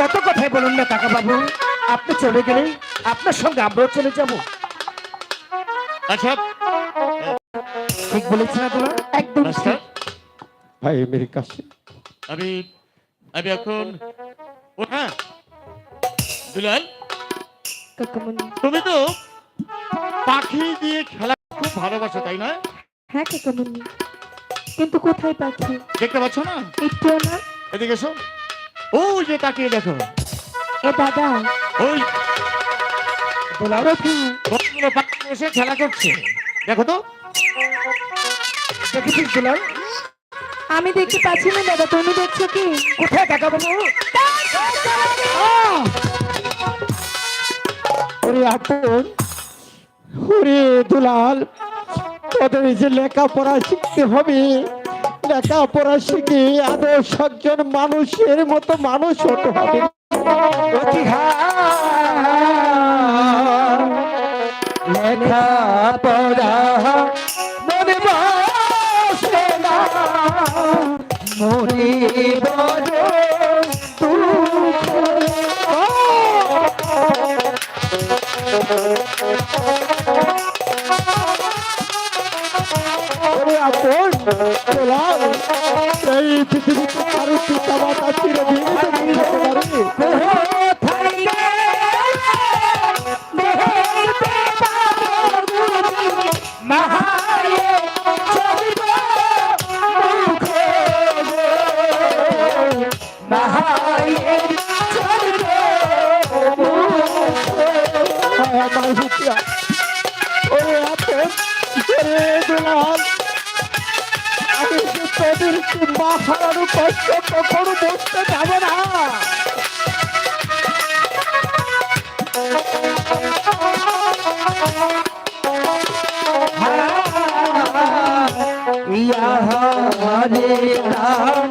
যত কথাই বলুন না কাকা বাবু আপনি চলে গেলে আপনার সঙ্গে আমরাও চলে যাব। আচ্ছা। ঠিক বলেছি না তোরা একদম মাস্টার ভাই মেরে কাছে আমি আমি এখন ও হ্যাঁ। দুলাল তুমি তো পাখি দিয়ে খেলা খুব ভালোবাসো তাই না? হ্যাঁ কাকামণি। কিন্তু কোথায় পাখি? দেখতে পাচ্ছ না? একটু না। এদিকে এসো। ওই যে তাকিয়ে দেখো। এ দাদা ওই এসে খেলা করছে। দেখো তো। দেখেছিস দোলাল আমি দেখতে পাচ্ছি না দাদা তুমি দেখছ কি? কোথায় আহ! ওরে আপন ওরে দুলাল তোদের যে লেখাপড়া শিখতে হবে। লেখাপড়া শিখে আদর্শ একজন মানুষের মতো মানুষ হতে হবে। দুঃখ। ওরে এই পৃথিবীতে কারও পিতা মাতা চিরদিন হতে পারে আমার ভিতরা তোদেরকে মা হারানো কষ্ট কখনো বসতে যাব না ইয়ারে রাম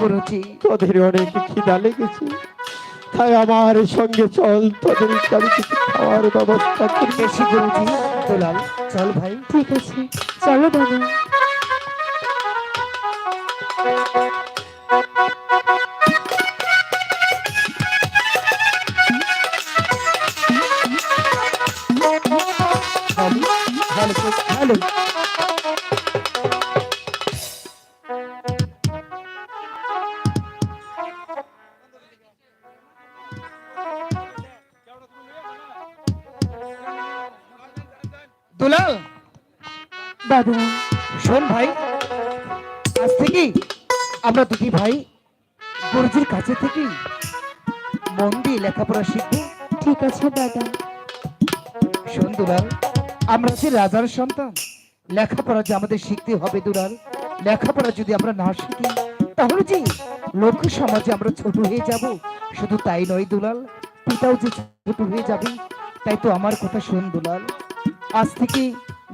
গুরুজি তোদের অনেক খিদা লেগেছে। তাই আমার সঙ্গে চল তোদের আমি কিছু খাওয়ার ব্যবস্থা করি। বেশি করেছি দোলাল। চল ভাই। ঠিক আছে। চলো দাদা মন দিয়ে লেখাপড়া শিখব। ঠিক আছে দাদা। শোন দুলাল আমরা যে রাজার সন্তান। লেখাপড়া যে আমাদের শিখতে হবে দুলাল লেখাপড়া যদি আমরা না শিখি তাহলে যে লোক সমাজে আমরা ছোট হয়ে যাব। শুধু তাই নয় দুলাল পিতাও যে ছোট হয়ে যাবে তাই তো আমার কথা শোন দুলাল। আজ থেকে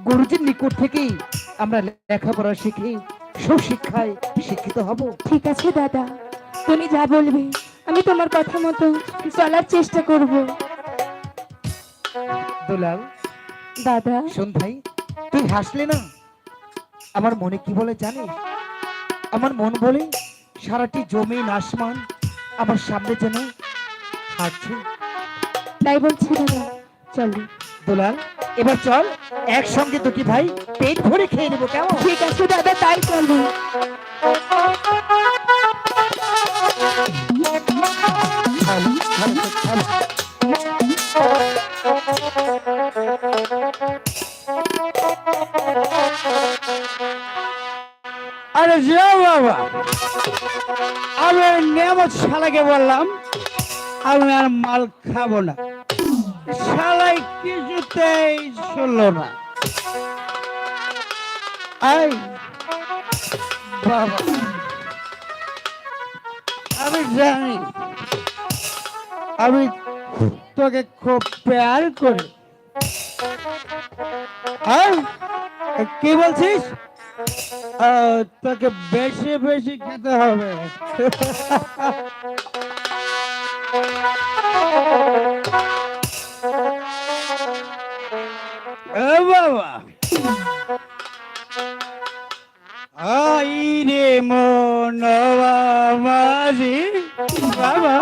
গুরুজির নিকট থেকেই আমরা লেখাপড়া শিখে সুশিক্ষায় শিক্ষিত হব। ঠিক আছে দাদা। তুমি যা বলবে। আমি তোমার কথা মতো চলার চেষ্টা করব। দুলাল দাদা। শোন ভাই তুই হাসলে না? আমার মনে কি বলে জানিস? আমার মন বলে সারাটি জমি আসমান আমার সামনে যেন হাঁটছে। তাই বলছি দাদা চলো। দুলাল এবার চল একসঙ্গে দুটি ভাই পেট ভরে খেয়ে নেব কেমন? ঠিক আছে দাদা তাই চলো আরে বাবা, আমি নিয়ামত বললাম, আমি আর মাল খাব না। শালাই কিছুতেই শুনলো না। আই বাবা, আমি জানি আমি তোকে খুব প্যার করি। হ্যাঁ কি বলছিস? তোকে বেশি বেশি খেতে হবে। বাবা। আই রে মাঝি বাবা।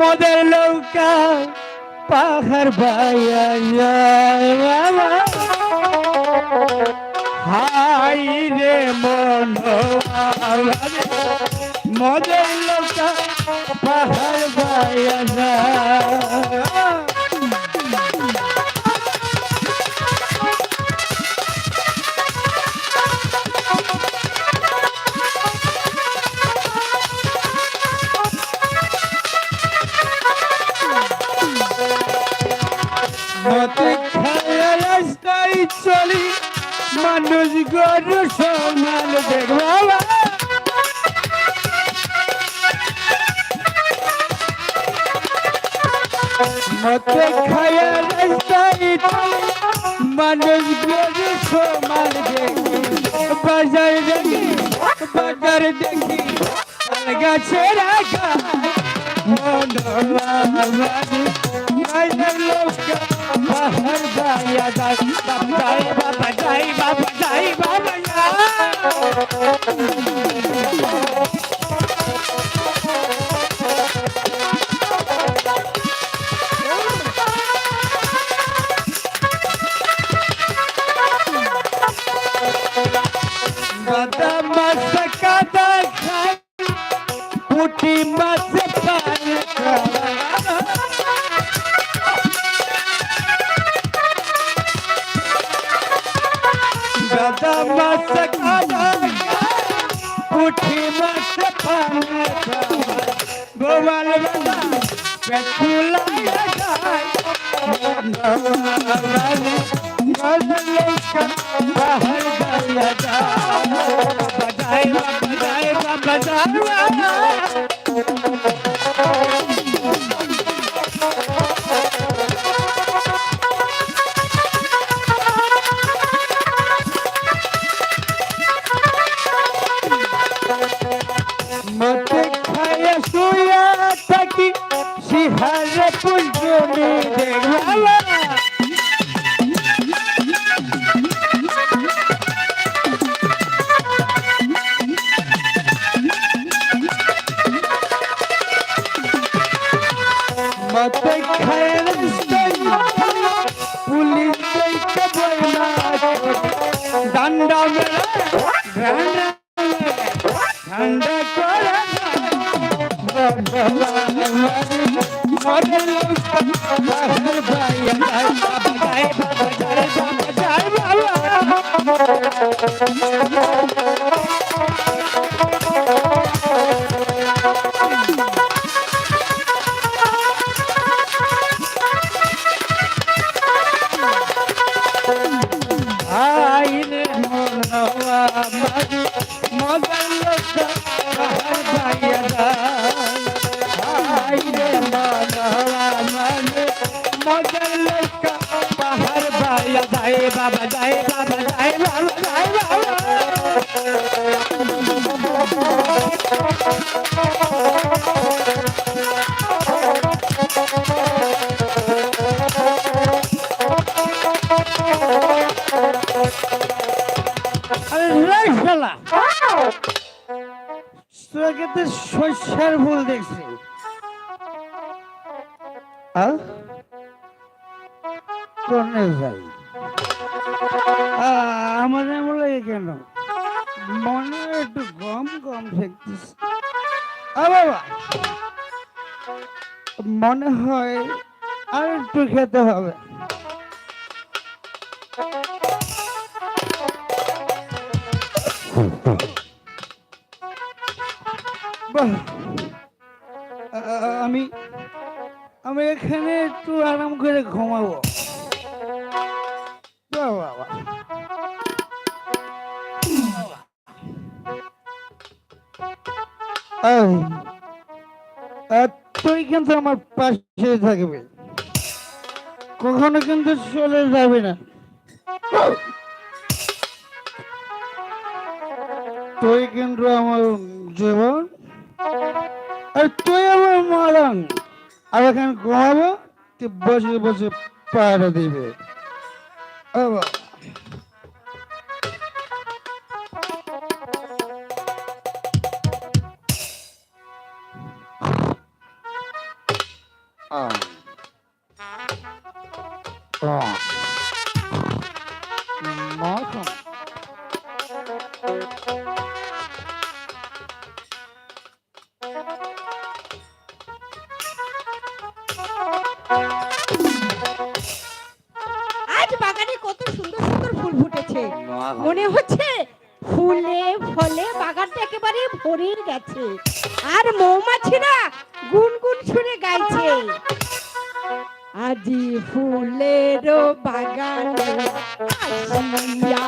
মদের লৌকা পাহাড় বাইয়া হাই রে মন মদের লৌকা পাহাড় বাইয়া মতে খায়ার মানুষ গরু সমান দেখি বাজার দেখি বাজার দেখি গাছে রাখা মন বাবাজি লোক বাহার গায়া গায় গোমাল বাবা পেটুলাই খাই তো শস্যের ফুল দেখছি। আমার এমন লাগে কেন? মনে একটু গম গম দেখতেছি। বাবা। মনে হয় আর একটু খেতে হবে। আ- আমি আমি এখানে একটু আরাম করে ঘুমাবো। তুই কিন্তু আমার পাশে থাকবে। কখনো কিন্তু চলে যাবে না। তুই কিন্তু আমার জীবন আর তুই আমার মরণ আর এখানে ঘুমাবো তুই বসে বসে পাহারা দিবে। ফলে একেবারে ভরে গেছে। আর মৌমাছিরা গুনগুন শুনে গাইছে আজি ফুলের বাগানে আসিয়া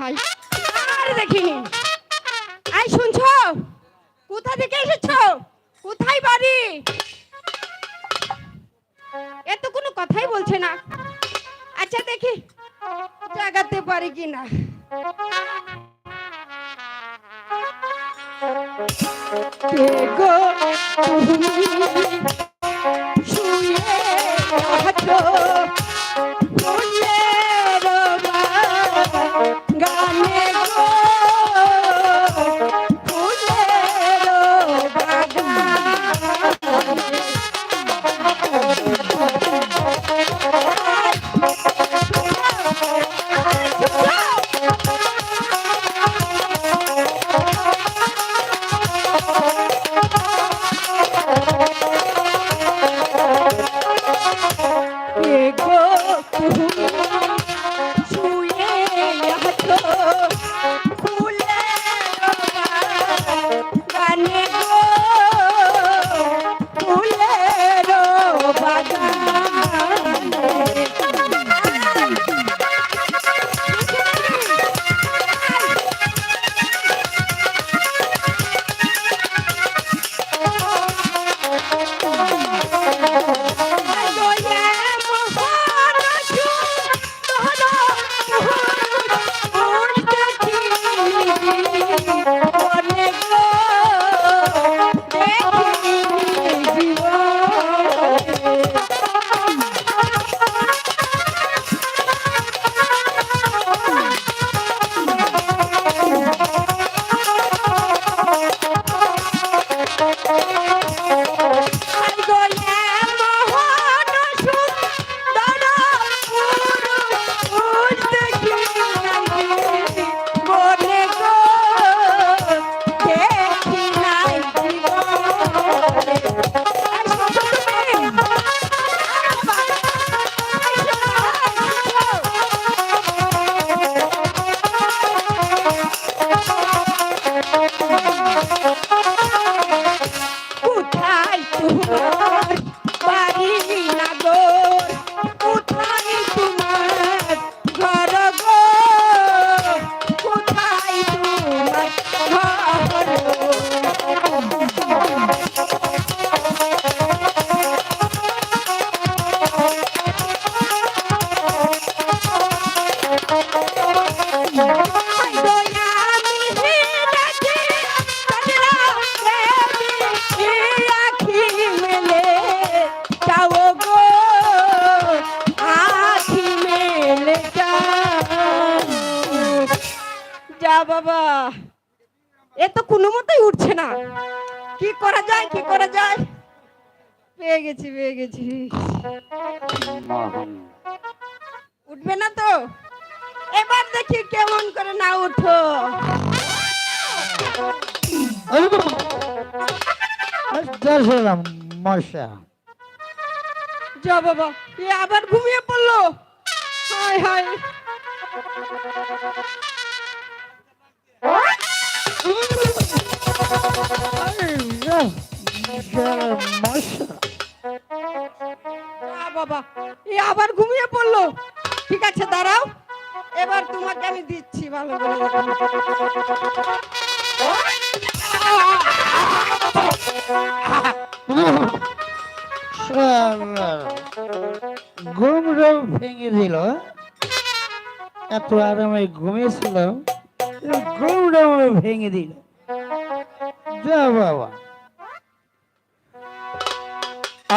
ভাই। আর দেখিনি আই শুনছো? কোথা থেকে এসেছ? কোথায় বাড়ি? এ তো কোনো কথাই বলছে না। আচ্ছা দেখি, জাগাতে পারি কি না গো শুয়ে পেয়ে গেছি পেয়ে গেছি। উঠবে না তো? এবার দেখি কেমন করে না উঠো। মশা। যা বাবা এ আবার ঘুমিয়ে পড়ল? হায় হায়। মশা। বাবা, এ আবার ঘুমিয়ে পড়ল। ঠিক আছে, দাঁড়াও। এবার তোমাকে আমি দিচ্ছি, ভালো ঘুম রোগ ভেঙে দিল এত আরামে ঘুমিয়েছিলাম ঘুম রোগ ভেঙে দিল। যা বাবা।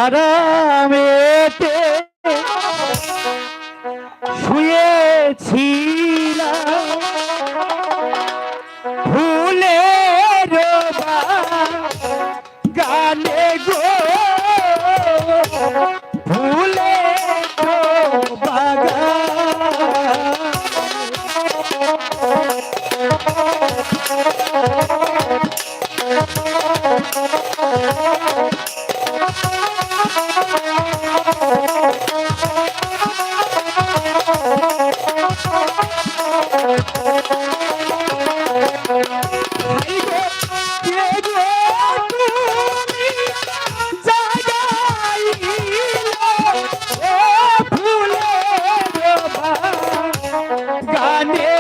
আরামেতে শুয়েছিলাম। grande